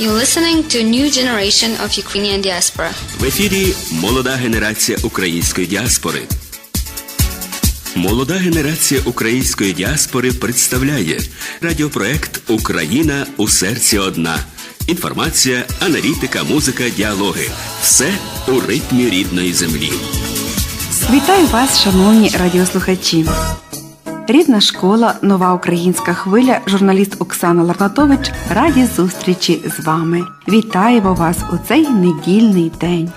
You're listening to new generation of Ukrainian diaspora. В ефірі молода генерація української діаспори. Молода генерація української діаспори представляє радіопроект Україна у серці одна. Інформація, аналітика, музика, діалоги. Все у ритмі рідної землі. Вітаю вас, шановні радіослухачі. Рідна школа, нова українська хвиля, журналіст Оксана Ларнатович раді зустрічі з вами. Вітаємо вас у цей недільний день.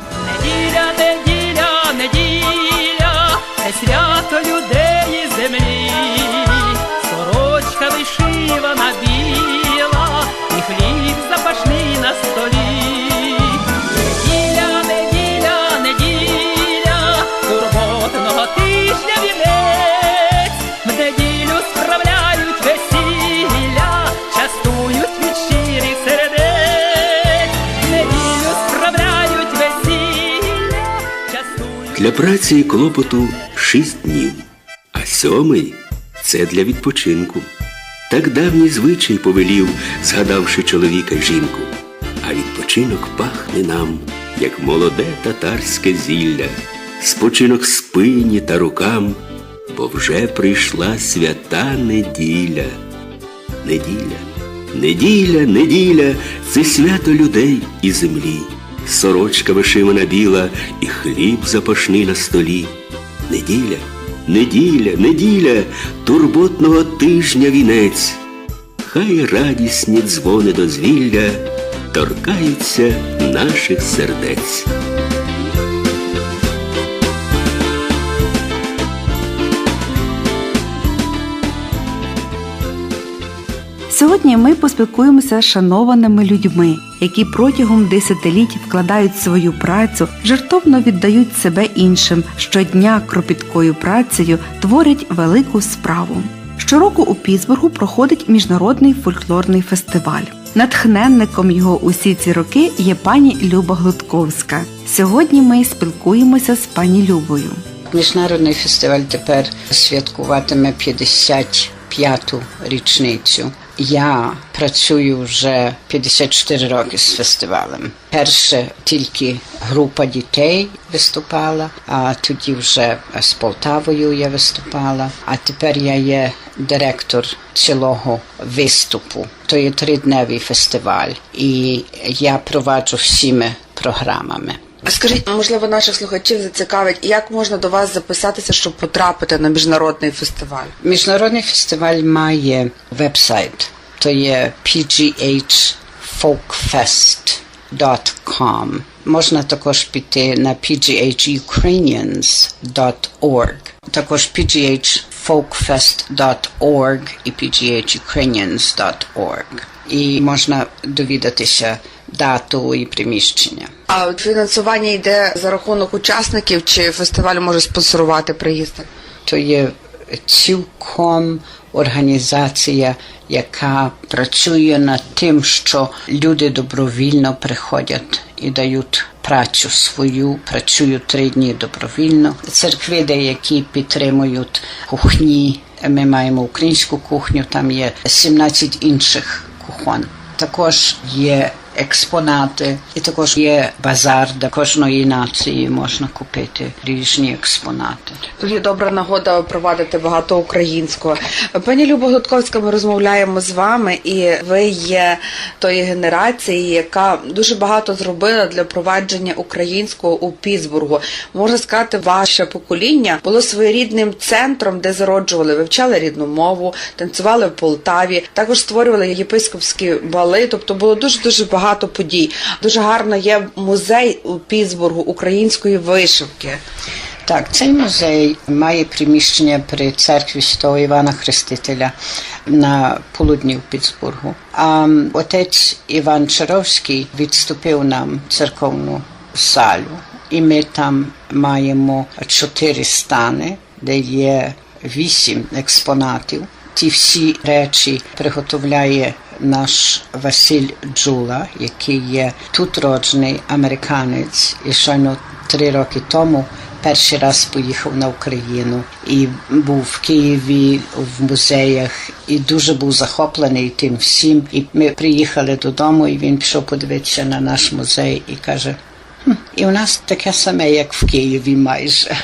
Праці і клопоту шість днів, а сьомий це для відпочинку. Так давній звичай повелів, згадавши чоловіка й жінку. А відпочинок пахне нам, як молоде татарське зілля, спочинок спині та рукам, бо вже прийшла свята неділя. Неділя, неділя, неділя це свято людей і землі, сорочка вишивана біла і хліб запашний на столі. Неділя, неділя, неділя, турботного тижня вінець. Хай радісні дзвони дозвілля торкаються наших сердець. Сьогодні ми поспілкуємося з шанованими людьми, які протягом десятиліть вкладають свою працю, жертовно віддають себе іншим, щодня кропіткою працею творять велику справу. Щороку у Пітсбургу проходить міжнародний фольклорний фестиваль. Натхненником його усі ці роки є пані Люба Глутковська. Сьогодні ми спілкуємося з пані Любою. Міжнародний фестиваль тепер святкуватиме 55-ту річницю. Я працюю вже 54 роки з фестивалем. Перше тільки група дітей виступала, а тоді вже з Полтавою я виступала. А тепер я є директор цілого виступу. То є тридневий фестиваль, і я проваджу всіми програмами. А Скажіть, можливо, наших слухачів зацікавить, як можна до вас записатися, щоб потрапити на міжнародний фестиваль? Міжнародний фестиваль має веб-сайт. То є pghfolkfest.com. Можна також піти на pghukrainians.org. Також pghfolkfest.org і pghukrainians.org. І можна довідатися дату і приміщення. А фінансування йде за рахунок учасників, чи фестиваль може спонсорувати приїзди? то є цілком організація, яка працює над тим, що люди добровільно приходять і дають працю свою, працюю три дні добровільно. Церкви деякі підтримують кухні. Ми маємо українську кухню, там є 17 інших кухон. Також є експонати, і також є базар, де кожної нації можна купити різні експонати. Тут є добра нагода провадити багато українського. Пані Люба Глотковська, ми розмовляємо з вами, і ви є тої генерації, яка дуже багато зробила для провадження українського у Пітсбургу. Можна сказати, ваше покоління було своєрідним центром, де зароджували, вивчали рідну мову, танцювали в Полтаві, також створювали єпископські бали. Тобто було дуже дуже багато подій. Дуже гарно є музей у Пітсбургу української вишивки. Так, цей музей має приміщення при церкві Святого Івана Хрестителя на полудні в Пітсбургу. А отець Іван Чаровський відступив нам церковну салю, і ми там маємо чотири стани, де є вісім експонатів. Ті всі речі приготовляє наш Василь Джула, який є тут роджений американець, і щойно три роки тому перший раз поїхав на Україну і був в Києві в музеях, і дуже був захоплений тим всім. І ми приїхали додому, і він пішов подивитися на наш музей і каже. «Хм, І у нас таке саме, як в Києві, майже.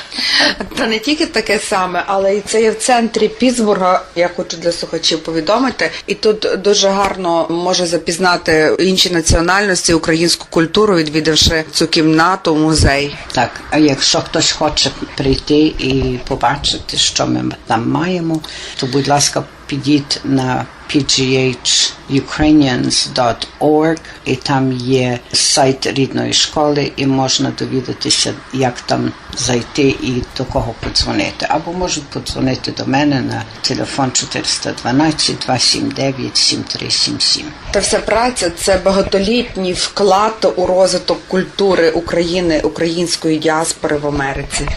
Та не тільки таке саме, але і це є в центрі Пітсбурга. Я хочу для слухачів повідомити. І тут дуже гарно може запізнати інші національності, українську культуру, відвідавши цю кімнату, музей. Так, а якщо хтось хоче прийти і побачити, що ми там маємо, то будь ласка, підіть на pghukrainians.org і там є сайт рідної школи, і можна довідатися, як там зайти і до кого подзвонити. Або можуть подзвонити до мене на телефон 412 279 7377. Та вся праця це багатолітній вклад у розвиток культури України, української діаспори в Америці.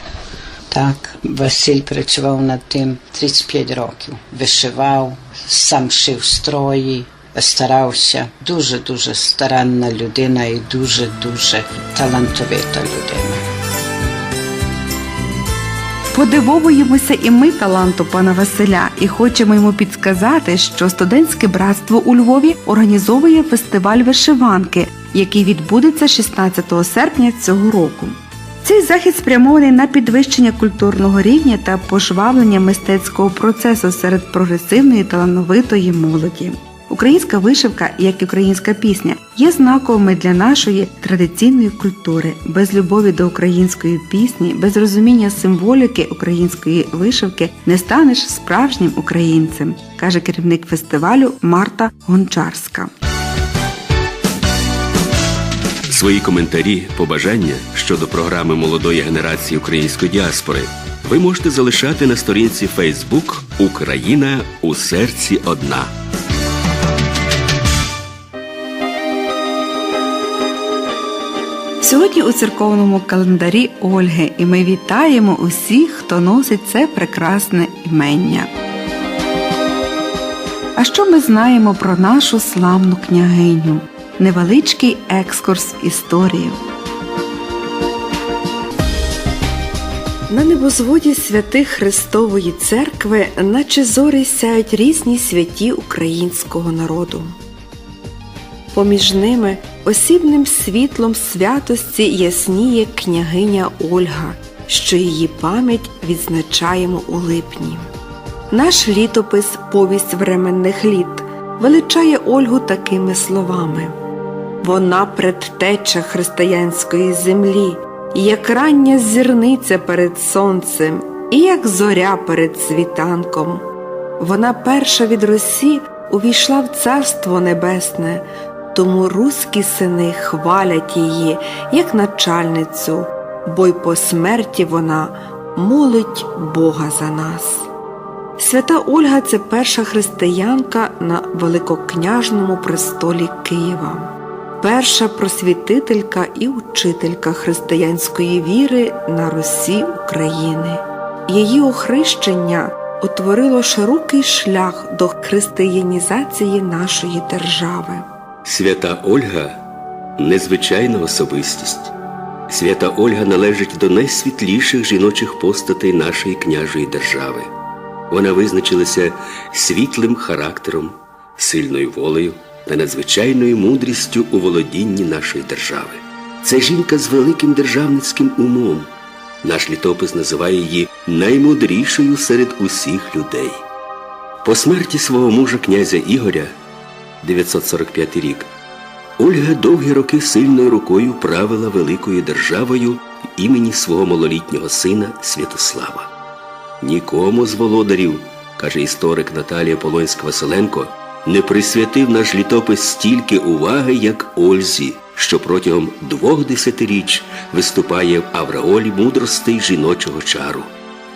Так, Василь працював над тим 35 років. Вишивав, сам шив строї, старався. Дуже-дуже старанна людина і дуже-дуже талантовита людина. Подивовуємося і ми таланту пана Василя, і хочемо йому підсказати, що студентське братство у Львові організовує фестиваль вишиванки, який відбудеться 16 серпня цього року. Цей захід спрямований на підвищення культурного рівня та пожвавлення мистецького процесу серед прогресивної талановитої молоді. Українська вишивка, як і українська пісня, є знаковими для нашої традиційної культури. Без любові до української пісні, без розуміння символіки української вишивки не станеш справжнім українцем, каже керівник фестивалю Марта Гончарська. Свої коментарі, побажання щодо програми молодої генерації української діаспори ви можете залишати на сторінці Facebook Україна у серці одна. Сьогодні у церковному календарі Ольги, і ми вітаємо усіх, хто носить це прекрасне імення. А що ми знаємо про нашу славну княгиню? Невеличкий екскурс в історію. На небозводі святих Христової церкви, наче зорі сяють різні святі українського народу. Поміж ними осібним світлом святості ясніє княгиня Ольга, що її пам'ять відзначаємо у липні. Наш літопис Повість временних літ величає Ольгу такими словами: Вона предтеча християнської землі, як рання зірниця перед сонцем, і як зоря перед світанком. Вона перша від Росі увійшла в Царство Небесне, тому руські сини хвалять її як начальницю, бо й по смерті вона молить Бога за нас. Свята Ольга це перша християнка на Великокняжному престолі Києва, перша просвітителька і учителька християнської віри на Русі України. Її охрещення утворило широкий шлях до християнізації нашої держави. Свята Ольга незвичайна особистість. Свята Ольга належить до найсвітліших жіночих постатей нашої княжої держави. Вона визначилася світлим характером, сильною волею та надзвичайною мудрістю у володінні нашої держави. Це жінка з великим державницьким умом. Наш літопис називає її наймудрішою серед усіх людей. По смерті свого мужа князя Ігоря 945 рік Ольга довгі роки сильною рукою правила великою державою в імені свого малолітнього сина Святослава. Нікому з володарів, каже історик Наталія Полонська Василенко, не присвятив наш літопис стільки уваги, як Ользі, що протягом двох десятиріч виступає в авраолі мудростей жіночого чару.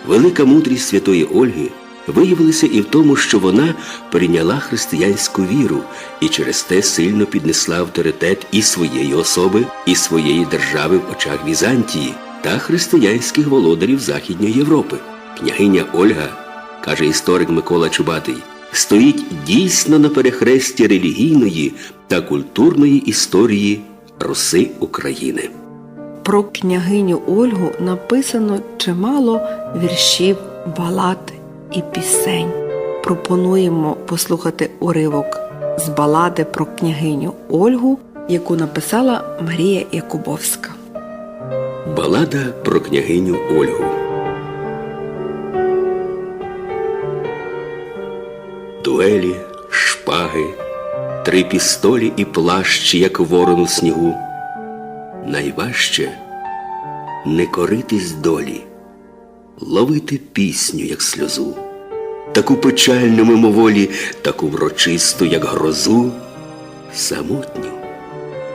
Велика мудрість святої Ольги виявилася і в тому, що вона прийняла християнську віру і через те сильно піднесла авторитет і своєї особи, і своєї держави в очах Візантії та християнських володарів Західньої Європи. Княгиня Ольга, каже історик Микола Чубатий, стоїть дійсно на перехресті релігійної та культурної історії Руси України. Про княгиню Ольгу написано чимало віршів, балад і пісень. Пропонуємо послухати уривок з балади про княгиню Ольгу, яку написала Марія Якубовська. Балада про княгиню Ольгу. Дуелі, шпаги, три пістолі і плащ, як ворон у снігу. Найважче не коритись долі, ловити пісню, як сльозу, таку печальну мимоволі, таку врочисту, як грозу, самотню,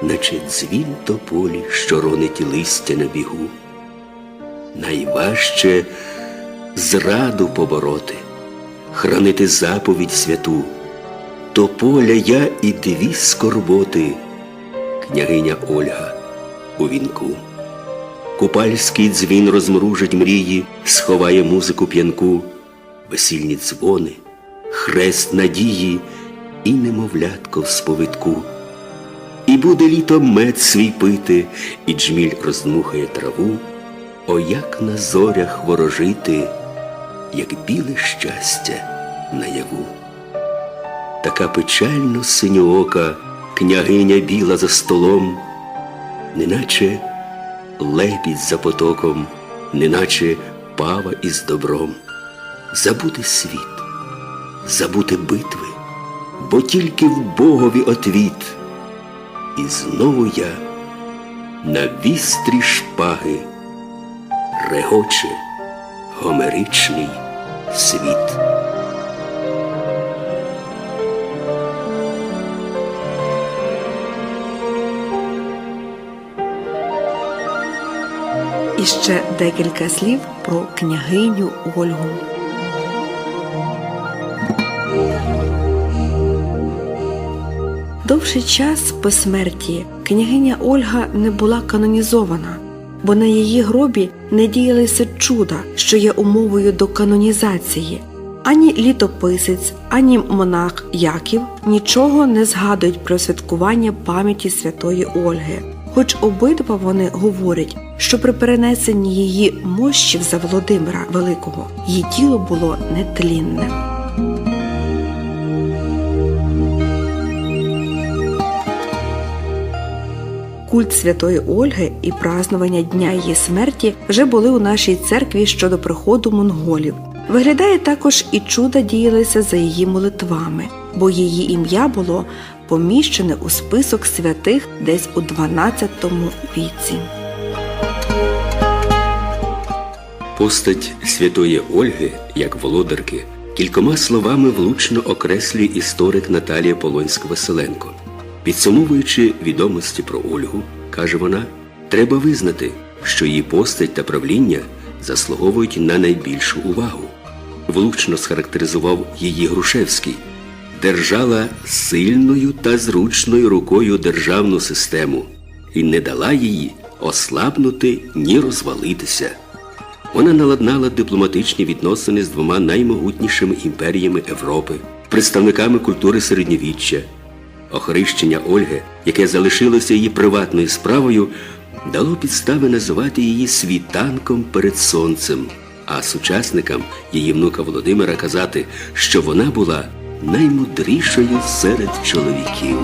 наче дзвін тополі, що ронить листя на бігу. Найважче зраду побороти, хранити заповідь святу, тополя я і дві скорботи, княгиня Ольга у вінку. Купальський дзвін розмружить мрії, сховає музику п'янку, весільні дзвони, хрест надії і немовлятко в сповитку. І буде літо мед свій пити, і джміль роздмухає траву. О, як на зорях ворожити, як біле щастя наяву. Така печально синьоока княгиня біла за столом, неначе лебідь за потоком, неначе пава із добром. Забути світ, забути битви, бо тільки в Богові отвіт. І знову я на вістрі шпаги регоче гомеричний світ. І ще декілька слів про княгиню Ольгу. Довший час по смерті княгиня Ольга не була канонізована, бо на її гробі не діялися чуда, що є умовою до канонізації. Ані літописець, ані монах Яків нічого не згадують про святкування пам'яті святої Ольги. Хоч обидва вони говорять, що при перенесенні її мощів за Володимира Великого її тіло було нетлінне. Культ святої Ольги і празнування дня її смерті вже були у нашій церкві щодо приходу монголів. Виглядає також і чуда діялися за її молитвами, бо її ім'я було поміщене у список святих десь у 12 віці. Постать святої Ольги, як володарки, кількома словами влучно окреслює історик Наталія Полонська-Василенко. Підсумовуючи відомості про Ольгу, каже вона, треба визнати, що її постать та правління заслуговують на найбільшу увагу. Влучно схарактеризував її Грушевський, держала сильною та зручною рукою державну систему і не дала її ослабнути ні розвалитися. Вона наладнала дипломатичні відносини з двома наймогутнішими імперіями Європи, представниками культури середньовіччя. Охрещення Ольги, яке залишилося її приватною справою, дало підстави називати її світанком перед сонцем, а сучасникам її внука Володимира казати, що вона була наймудрішою серед чоловіків.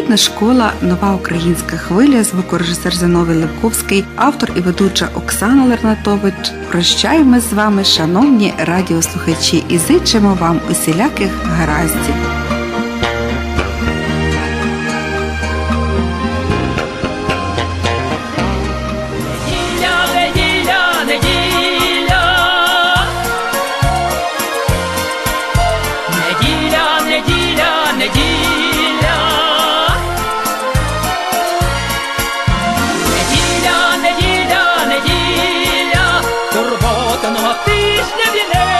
Рідна школа, нова українська хвиля, звукорежисер Зиновій Левковський, автор і ведуча Оксана Лернатович. Прощаємо з вами, шановні радіослухачі, і зичимо вам усіляких гараздів. Турботного тижня вінець.